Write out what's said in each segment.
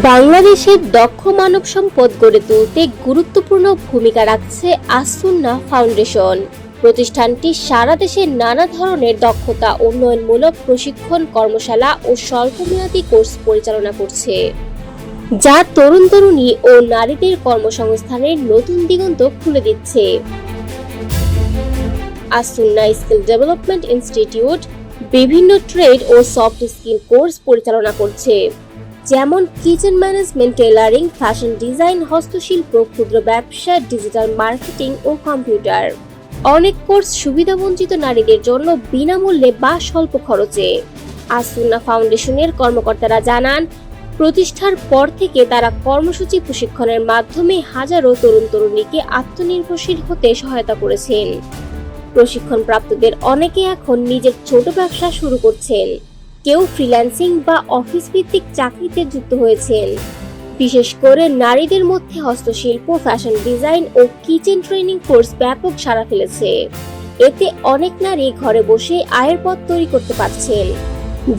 বাংলাদেশের দক্ষ মানব সম্পদ গড়ে তুলতে গুরুত্বপূর্ণ ভূমিকা রাখছে আসুন্না ফাউন্ডেশন। প্রতিষ্ঠানটি সারা দেশে নানা ধরনের দক্ষতা, উন্নয়নমূলক প্রশিক্ষণ, কর্মশালা ও স্বল্পমেয়াদী কোর্স পরিচালনা করছে। যা তরুণ তরুণী ও নারীদের কর্মসংস্থানের নতুন দিগন্ত খুলে দিচ্ছে। আসুন্না স্কিল ডেভেলপমেন্ট ইনস্টিটিউট বিভিন্ন ট্রেড ও সফট স্কিল কোর্স পরিচালনা করছে। যেমন kitchen management tailoring fashion design, হস্তশিল্প, ক্ষুদ্র ব্যবসা, ডিজিটাল মার্কেটিং ও কম্পিউটার। অনেক কোর্স সুবিধাবঞ্চিত নারীদের জন্য বিনামূল্যে বা স্বল্প খরচে। আসুন্না ফাউন্ডেশনের কর্মকর্তারা জানান, প্রতিষ্ঠার পর থেকে তারা কর্মসূচি প্রশিক্ষণের মাধ্যমে হাজারো তরুণ তরুণীকে আত্মনির্ভরশীল হতে সহায়তা করেছেন। প্রশিক্ষণপ্রাপ্তদের অনেকে এখন নিজের ছোট ব্যবসা শুরু করছেন। কেউ ফ্রিল্যান্সিং বা অফিস ভিত্তিক চাকরিতে যুক্ত হয়েছেন। বিশেষ করে নারীদের মধ্যে হস্তশিল্প ফ্যাশন ডিজাইন ও কিচেন ট্রেনিং কোর্স ব্যাপক সাড়া ফেলেছে। এতে অনেক নারী ঘরে বসে আয়ের পথ তৈরি করতে পারছেন,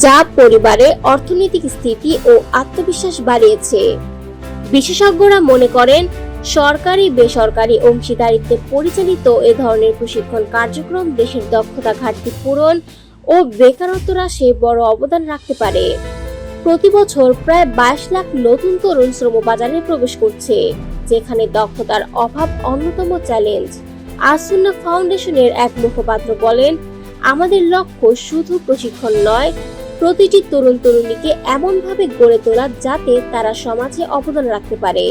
যা পরিবারে অর্থনৈতিক স্থিতি ও আত্মবিশ্বাস বাড়িয়েছে। বিশেষজ্ঞরা মনে করেন, সরকারি, বেসরকারি অংশীদারিত্বে পরিচালিত এ ধরনের প্রশিক্ষণ কার্যক্রম দেশের দক্ষতা ঘাটতি পূরণ ও বেকারত্ব হ্রাসে বড় অবদান রাখতে পারে। প্রতি বছর প্রায় বাইশ লাখ নতুন তরুণ শ্রমবাজারে প্রবেশ করছে, যেখানে দক্ষতার অভাব অন্যতম চ্যালেঞ্জ। আসুন্না ফাউন্ডেশনের এক মুখপাত্র বলেন, আমাদের লক্ষ্য শুধু প্রশিক্ষণ নয়, প্রতিটি তরুণ তরুণীকে এমনভাবে গড়ে তোলা যাতে তারা সমাজে অবদান রাখতে পারে।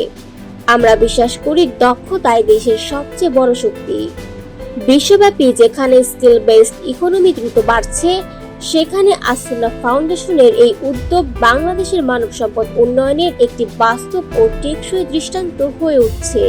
আমরা বিশ্বাস করি দক্ষতাই দেশের সবচেয়ে বড় শক্তি। বিশ্বব্যাপী যেখানে স্কিল বেসড ইকোনমি দ্রুত বাড়ছে, সেখানে আসুল্লাহ ফাউন্ডেশনের এই উদ্যোগ বাংলাদেশের মানব সম্পদ উন্নয়নের একটি বাস্তব ও টেকসই দৃষ্টান্ত হয়ে উঠছে।